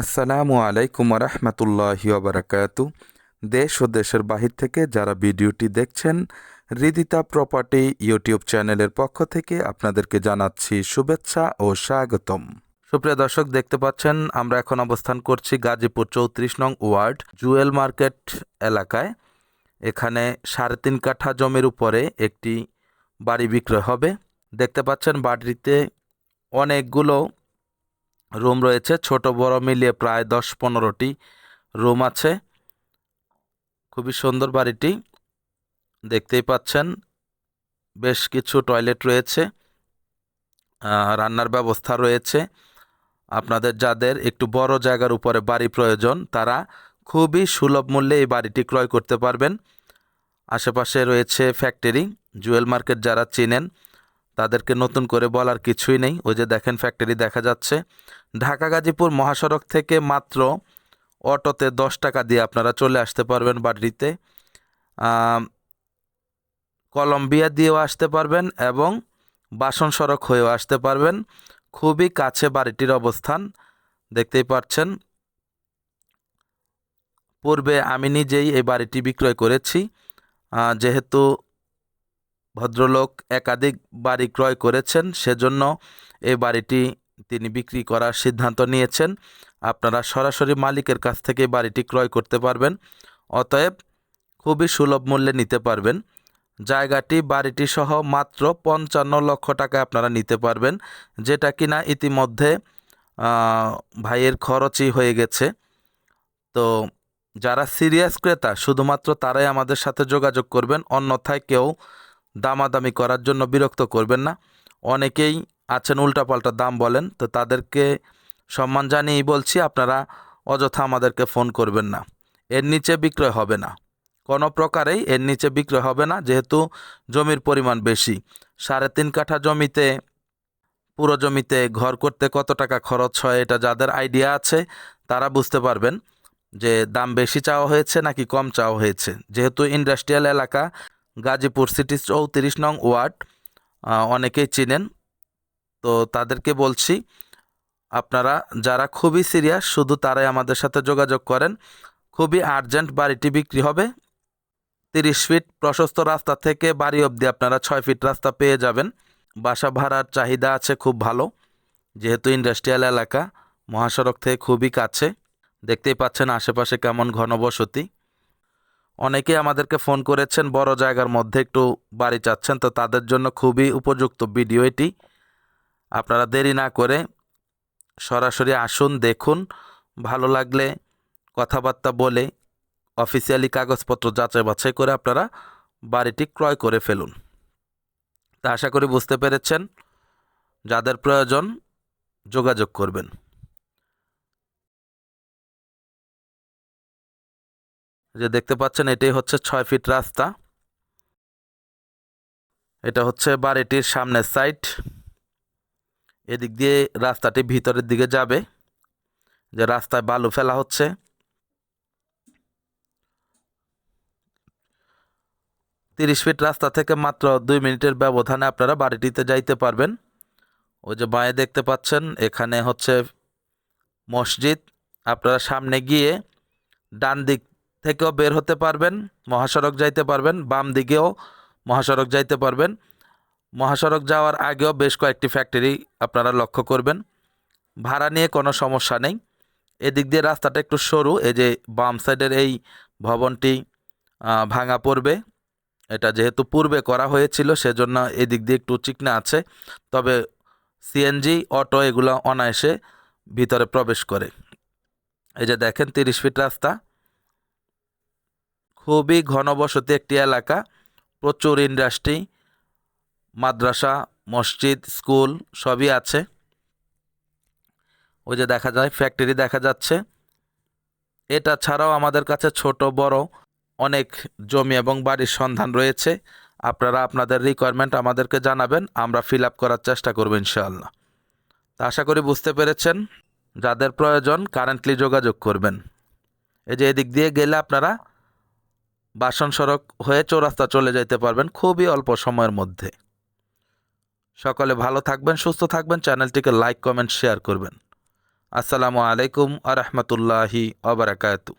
আসসালামু আলাইকুম রহমতুল্লাহি বারাকাতু দেশ ও দেশের বাহির থেকে যারা ভিডিওটি দেখছেন, হৃদিতা প্রপার্টি ইউটিউব চ্যানেলের পক্ষ থেকে আপনাদেরকে জানাচ্ছি শুভেচ্ছা ও স্বাগতম। সুপ্রিয় দর্শক, দেখতে পাচ্ছেন, আমরা এখন অবস্থান করছি গাজীপুর চৌত্রিশ নং ওয়ার্ড, জুয়েল মার্কেট এলাকায়। এখানে সাড়ে তিন কাঠা জমির উপরে একটি বাড়ি বিক্রয় হবে। দেখতে পাচ্ছেন, বাড়িতে অনেকগুলো রুম রয়েছে, ছোট, বড় মিলিয়ে প্রায় দশ পনেরোটি রুম আছে। খুবই সুন্দর বাড়িটি, দেখতেই পাচ্ছেন। বেশ কিছু টয়লেট রয়েছে রান্নার ব্যবস্থা রয়েছে। আপনাদের যাদের একটু বড় জায়গার উপরে বাড়ি প্রয়োজন, তারা খুবই সুলভ মূল্যে এই বাড়িটি ক্রয় করতে পারবেন। আশেপাশে রয়েছে ফ্যাক্টরি, জুয়েল মার্কেট যারা চিনেন, তাদেরকে নতুন করে বলার কিছুই নেই। ওই যে দেখেন, ফ্যাক্টরি দেখা যাচ্ছে। ঢাকা গাজীপুর মহাসড়ক থেকে মাত্র অটোতে দশ টাকা দিয়ে আপনারা চলে আসতে পারবেন বাড়িতে। কলম্বিয়া দিয়েও আসতে পারবেন এবং বাসন সড়ক হয়েও আসতে পারবেন। খুবই কাছে বাড়িটির অবস্থান, দেখতেই পাচ্ছেন। পূর্বে আমি নিজেই এই বাড়িটি বিক্রয় করেছি। যেহেতু ভদ্রলোক একাধিক বাড়ি ক্রয় করেছেন, সেজন্য এই বাড়িটি তিনি বিক্রি করার সিদ্ধান্ত নিয়েছেন। আপনারা সরাসরি মালিকের কাছ থেকে বাড়িটি ক্রয় করতে পারবেন, অতএব খুবই সুলভ মূল্যে নিতে পারবেন। জায়গাটি, বাড়িটি সহ মাত্র পঞ্চান্ন লক্ষ টাকা আপনারা নিতে পারবেন, যেটা কিনা ইতিমধ্যে ভাইয়ের খরচই হয়ে গেছে। তো যারা সিরিয়াস ক্রেতা, শুধুমাত্র তারাই আমাদের সাথে যোগাযোগ করবেন, অন্যথায় কেউ দামাদামি করার জন্য বিরক্ত করবেন না। অনেকেই আছেন, উল্টাপাল্টা দাম বলেন, তো তাদেরকে সম্মান জানিয়েই বলছি আপনারা অযথা আমাদেরকে ফোন করবেন না। এর নিচে বিক্রয় হবে না। কোনো প্রকারেই এর নিচে বিক্রয় হবে না, যেহেতু জমির পরিমাণ বেশি। সাড়ে তিন কাঠা জমিতে, পুরো জমিতে ঘর করতে কত টাকা খরচ হয় এটা যাদের আইডিয়া আছে, তারা বুঝতে পারবেন যে দাম বেশি চাওয়া হয়েছে নাকি কম চাওয়া হয়েছে। যেহেতু ইন্ডাস্ট্রিয়াল এলাকা, গাজীপুর সিটি চৌত্রিশ নং ওয়ার্ড অনেকেই চিনেন। তো তাদেরকে বলছি, আপনারা যারা খুবই সিরিয়াস, শুধু তারাই আমাদের সাথে যোগাযোগ করেন। খুবই আর্জেন্ট বাড়িটি বিক্রি হবে। তিরিশ ফিট প্রশস্ত রাস্তা থেকে বাড়ি অবধি আপনারা ছয় ফিট রাস্তা পেয়ে যাবেন। বাসা ভাড়ার চাহিদা আছে খুব ভালো, যেহেতু ইন্ডাস্ট্রিয়াল এলাকা, মহাসড়ক থেকে খুবই কাছে। দেখতেই পাচ্ছেন আশেপাশে কেমন ঘনবসতি। অনেকেই আমাদেরকে ফোন করেছেন, বড় জায়গার মধ্যে একটু বাড়ি চাচ্ছেন, তো তাদের জন্য খুবই উপযুক্ত ভিডিও এটি। আপনারা দেরি না করে সরাসরি আসুন, দেখুন, ভালো লাগলে কথাবার্তা বলে অফিসিয়ালি কাগজপত্র যাচাই বাছাই করে আপনারা বাড়িটি ক্রয় করে ফেলুন। তা আশা করি বুঝতে পেরেছেন। যাদের প্রয়োজন যোগাযোগ করবেন। যে দেখতে পাচ্ছেন, এটাই হচ্ছে ছয় ফিট রাস্তা। এটা হচ্ছে বাড়িটির সামনের সাইড। এদিক দিয়ে রাস্তাটি ভিতরের দিকে যাবে, যে রাস্তায় বালু ফেলা হচ্ছে। তিরিশ ফিট রাস্তা থেকে মাত্র দুই মিনিটের ব্যবধানে আপনারা বাড়িটিতে যাইতে পারবেন। ওই যে বাঁয়ে দেখতে পাচ্ছেন, এখানে হচ্ছে মসজিদ। আপনারা সামনে গিয়ে ডান দিক থেকেও বের হতে পারবেন, মহাসড়ক যাইতে পারবেন, বাম দিকেও মহাসড়ক যাইতে পারবেন। মহাসড়ক যাওয়ার আগেও বেশ কয়েকটি ফ্যাক্টরি আপনারা লক্ষ্য করবেন। ভাড়া নিয়ে কোনো সমস্যা নেই। এদিক দিয়ে রাস্তাটা একটু সরু, এই যে বাম সাইডের এই ভবনটি ভাঙা পড়বে। এটা যেহেতু পূর্বে করা হয়েছিল, সেজন্য এদিক দিয়ে একটু চিকনা আছে। তবে সিএনজি অটো এগুলো অনায়াসে ভিতরে প্রবেশ করে। এই যে দেখেন তিরিশ ফিট রাস্তা। খুবই ঘনবসতি একটি এলাকা। প্রচুর ইন্ডাস্ট্রি মাদ্রাসা, মসজিদ, স্কুল সবই আছে। ওই যে দেখা যায় ফ্যাক্টরি দেখা যাচ্ছে। এটা ছাড়াও আমাদের কাছে ছোট, বড় অনেক জমি এবং বাড়ির সন্ধান রয়েছে। আপনারা আপনাদের রিকোয়ারমেন্ট আমাদেরকে জানাবেন, আমরা ফিল আপ করার চেষ্টা করব ইনশাআল্লাহ। তা আশা করি বুঝতে পেরেছেন। যাদের প্রয়োজন কারেন্টলি যোগাযোগ করবেন। এই যে এদিক দিয়ে গেলে আপনারা বাসন সড়ক হয়ে চৌরাস্তা চলে যেতে পারবেন খুবই অল্প সময়ের মধ্যে। সকলে ভালো থাকবেন, সুস্থ থাকবেন, চ্যানেলটিকে লাইক, কমেন্ট, শেয়ার করবেন। আসসালামু আলাইকুম আ রহমতুল্লাহি আবরাকাতু